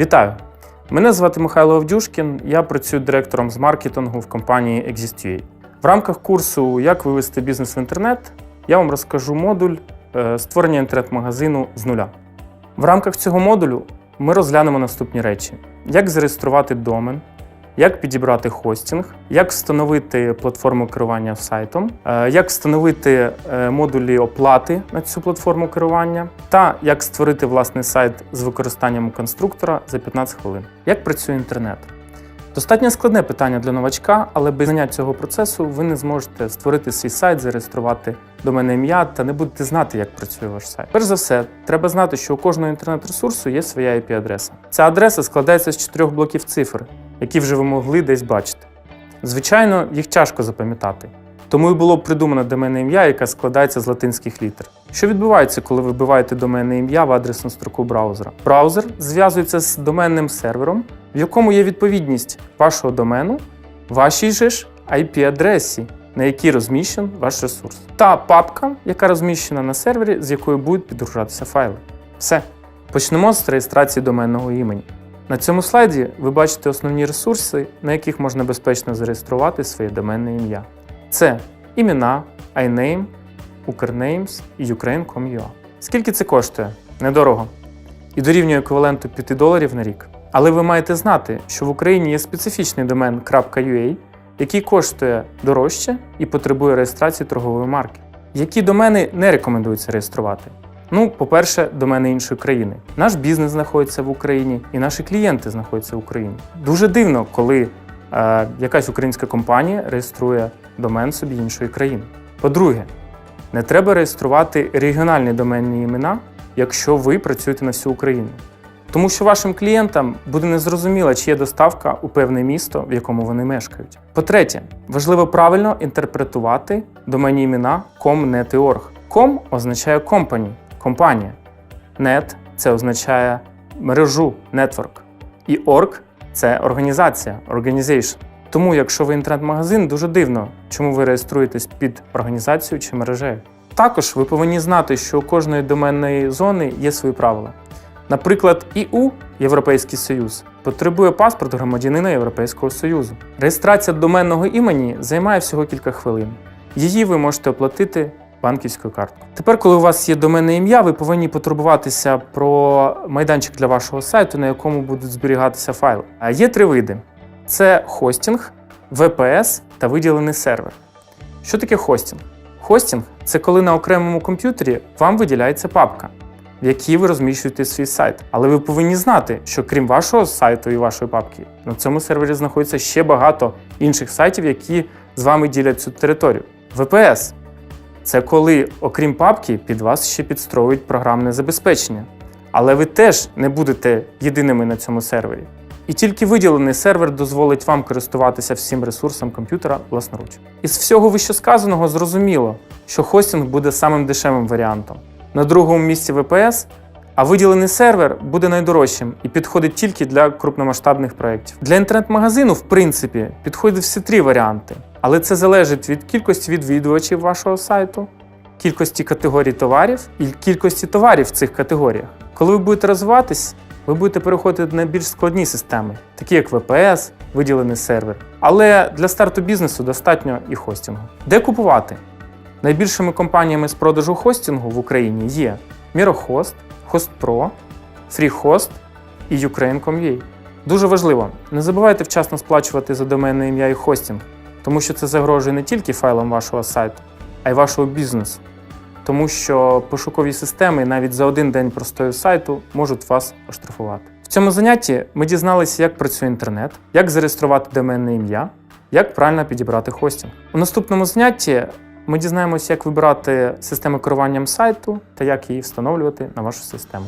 Вітаю! Мене звати Михайло Авдюшкін, я працюю директором з маркетингу в компанії Exist.ua. В рамках курсу Як вивести бізнес в інтернет я вам розкажу модуль е, створення інтернет-магазину з нуля. В рамках цього модулю ми розглянемо наступні речі: як зареєструвати домен, як підібрати хостинг, як встановити платформу керування сайтом, е, як встановити е, модулі оплати на цю платформу керування, та як створити власний сайт з використанням конструктора за 15 хвилин. Як працює інтернет? Достатньо складне питання для новачка, але без знання цього процесу ви не зможете створити свій сайт, зареєструвати доменне ім'я та не будете знати, як працює ваш сайт. Перш за все, треба знати, що у кожного інтернет-ресурсу є своя IP-адреса. Ця адреса складається з чотирьох блоків цифр, які вже ви могли десь бачити. Звичайно, їх тяжко запам'ятати. Тому і було придумано доменне ім'я, яке складається з латинських літер. Що відбувається, коли ви вбиваєте доменне ім'я в адресну строку браузера? Браузер зв'язується з доменним сервером, в якому є відповідність вашого домену, вашій же ж IP-адресі, на якій розміщений ваш ресурс, та папка, яка розміщена на сервері, з якої будуть підгружатися файли. Все. Почнемо з реєстрації доменного імені. На цьому слайді ви бачите основні ресурси, на яких можна безпечно зареєструвати своє доменне ім'я. Це імена, iName, Ukrnames і Ukraine.com.ua. Скільки це коштує? Недорого. І дорівнює еквіваленту 5 доларів на рік. Але ви маєте знати, що в Україні є специфічний домен .ua, який коштує дорожче і потребує реєстрації торгової марки. Які домени не рекомендується реєструвати? Ну, по-перше, домени іншої країни. Наш бізнес знаходиться в Україні, і наші клієнти знаходяться в Україні. Дуже дивно, коли е, якась українська компанія реєструє домен собі іншої країни. По-друге, не треба реєструвати регіональні доменні імена, якщо ви працюєте на всю Україну. Тому що вашим клієнтам буде незрозуміло, чи є доставка у певне місто, в якому вони мешкають. По-третє, важливо правильно інтерпретувати доменні імена com, net. Com означає company, компанія. Net це означає мережу, network. І org це організація, organization. Тому, якщо ви інтернет-магазин, дуже дивно, чому ви реєструєтесь під організацією чи мережею. Також ви повинні знати, що у кожної доменної зони є свої правила. Наприклад, ІУ Європейський Союз потребує паспорт громадянина Європейського Союзу. Реєстрація доменного імені займає всього кілька хвилин. Її ви можете оплатити банківською карткою. Тепер, коли у вас є доменне ім'я, ви повинні потурбуватися про майданчик для вашого сайту, на якому будуть зберігатися файли. А є три види: це хостинг, VPS та виділений сервер. Що таке хостинг? Хостинг це коли на окремому комп'ютері вам виділяється папка, в якій ви розміщуєте свій сайт. Але ви повинні знати, що крім вашого сайту і вашої папки, на цьому сервері знаходиться ще багато інших сайтів, які з вами ділять цю територію. VPS це коли, окрім папки, під вас ще підстроюють програмне забезпечення. Але ви теж не будете єдиними на цьому сервері. І тільки виділений сервер дозволить вам користуватися всім ресурсом комп'ютера власноруч. Із всього вищесказаного зрозуміло, що хостинг буде самим дешевим варіантом. На другому місці VPS, а виділений сервер буде найдорожчим і підходить тільки для крупномасштабних проєктів. Для інтернет-магазину, в принципі, підходять всі три варіанти, але це залежить від кількості відвідувачів вашого сайту, кількості категорій товарів і кількості товарів в цих категоріях. Коли ви будете розвиватись, ви будете переходити на більш складні системи, такі як VPS, виділений сервер. Але для старту бізнесу достатньо і хостингу. Де купувати? Найбільшими компаніями з продажу хостингу в Україні є Mirohost, HostPro, FreeHost і Ukraine.com.ua. Дуже важливо, не забувайте вчасно сплачувати за доменне ім'я і хостинг, тому що це загрожує не тільки файлам вашого сайту, а й вашого бізнесу. Тому що пошукові системи навіть за один день простою сайту можуть вас оштрафувати. В цьому занятті ми дізналися, як працює інтернет, як зареєструвати доменне ім'я, як правильно підібрати хостинг. У наступному занятті ми дізнаємося, як вибирати систему керуванням сайту та як її встановлювати на вашу систему.